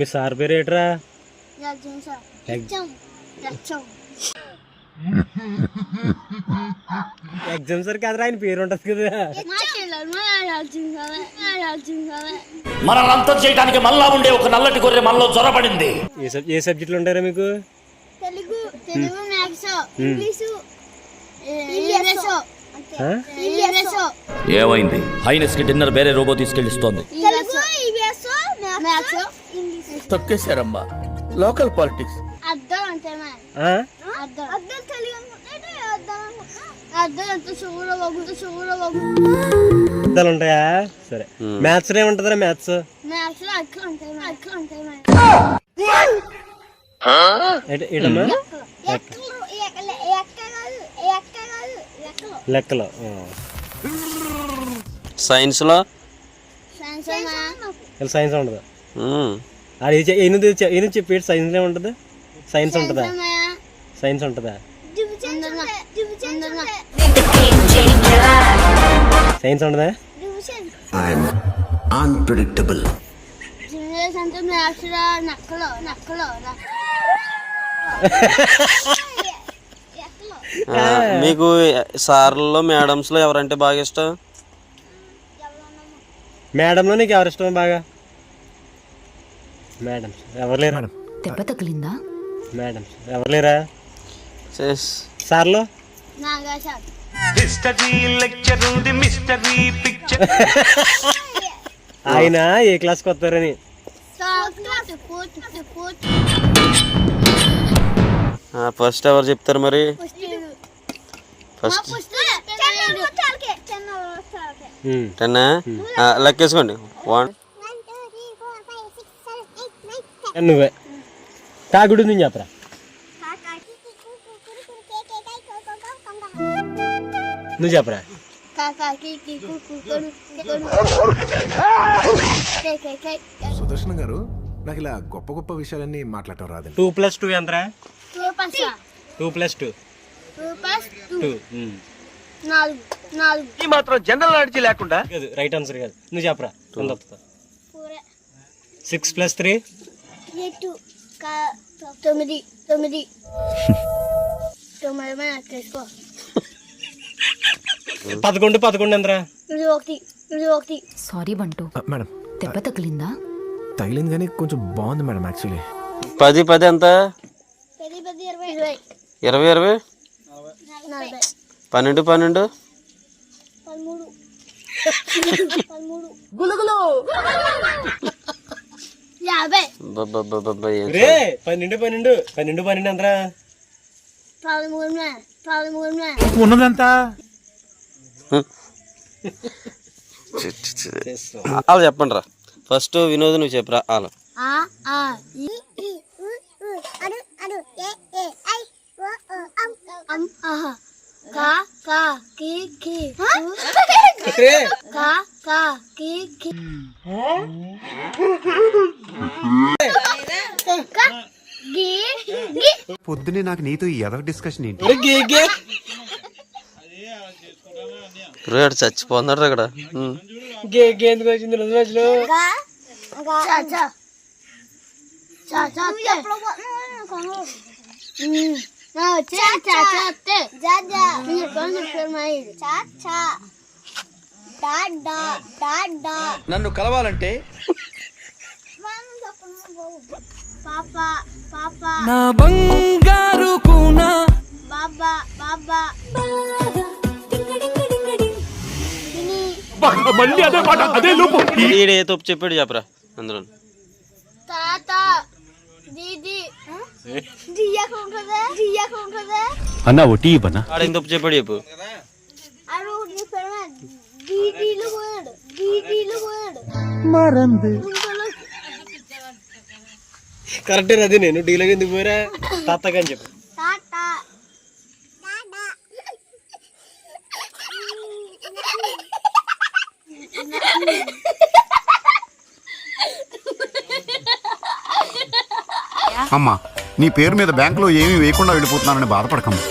మీ sir పేరు ఏట్రా? Exam. Sir కాదురా ఆయన పేరు ఉంటుంది కదా. మా చెల్లెలు మా రాజ్యం సార్ మా రాజ్యం సార్. మనల్ని అంతం చేయడానికి మళ్ళా ఉండే ఒక నల్లటి గొర్రె మనలో జ్వరపడింది ఏ సబ్ ఏ సబ్జెక్టులు ఉంటారా మీకు? Telugu Telugu maths English English. ఆ? ఇంగ్లీష్. ఏమైంది? హైనెస్కి డిన్నర్ వేరే రోబో తీసుకెళ్ళిస్తోంది. తొక్కేశారమ్మా. Local politics. ఉంటాయా? సరే. మ్యాథ్స్ ఏముంటుందిరా మ్యాథ్స్లో లెక్కలు. సైన్స్ ఇలా సైన్స్ ఉండదు. మ్మ్. అది ఎనిమిది ఎనిమిది చెప్పి సైన్స్ ఏముంటుంది సైన్స్ ఉంటుందా? సైన్స్ ఉంటుందా? సైన్స్ ఐఎమ్ అన్ప్రిడిక్టబుల్ మీకు సార్లలో మేడమ్స్లో ఎవరంటే బాగా ఇష్టం? మేడంలో నీకు ఎవరు ఇష్టం బాగా? మేడం ఎవరు లేరా దెబ్బ తగిలిందా? మేడం ఎవరు లేరా. సార్లో? నాగా సార్ ఆయన ఏ క్లాస్కి వస్తారని? ఫస్ట్ ఎవరు చెప్తారు మరి? First um. టెన్ లెక్కేసుకోండి. వన్ నువ్వే. కాకుడు నుంచి చెప్పరా? నువ్వు చెప్పరా? సుదర్శన్ గారు నాకు ఇలా గొప్ప గొప్ప విషయాలన్నీ మాట్లాడటం రాదండి. టూ ప్లస్ టూ ఎంతరా? Two plus two. టూ ఈ మాత్రం జనరల్ నాలెడ్జ్ లేకుండా కాదు రైట్ ఆన్సర్ కాదు. నువ్వు చెప్పరా? Six plus three? తొమ్మిది తొమ్మిది. పదకొండు పదకొండు ఇది ఒకటి ఇది ఒకటి. సారీ బంటు. మేడం. దెబ్బ తగిలిందా? తగిలింది కానీ కొంచెం బాగుంది మేడం యాక్చువల్లీ. పది పది ఎంత? పది పది ఇరవై. ఇరవై. ఇరవై ఇరవై? నలభై. పన్నెండు పన్నెండు? పదమూడు. పదమూడు. యాభై. రే పన్నెండు పన్నెండు. పన్నెండు పన్నెండు ఎంతరా పదమూడు పదమూడు చి- చి- చి. వాళ్ళు చెప్పండి రా. ఫస్ట్ వినోద్ నువ్వు చెప్పురా వాళ్ళు ఆ ఆ ఓ అం అం ఆహా కా పొద్దునే నాకు నీతో ఈ ఎదవ డిస్కషన్ ఏంటి? రేడు చచ్చిపోతున్నాడు. గే గే ఎందుకు వచ్చింది? రోజు రోజులు. గా గా. చా చా చా. నన్ను కలవాలంటే? పాప పాప. నా బంగారు కూన. బాబా బాబా. మళ్ళీ అదే మాట అదే లోపు. ఈడు ఏ తప్పు చెప్పాడు చెప్పరా అందులో తాత దీది. అన్న ఒటీ ఇవ్వనా? ఆడేం తప్పు చెప్పాడు చెప్పు. కరెక్టే అదే నేను డీలర్ ఎందుకు పోరా తాతగా అని చెప్పు అమ్మా నీ పేరు మీద బ్యాంకులో ఏమీ వేయకుండా వెళ్ళిపోతున్నానని బాధపడకమ్మా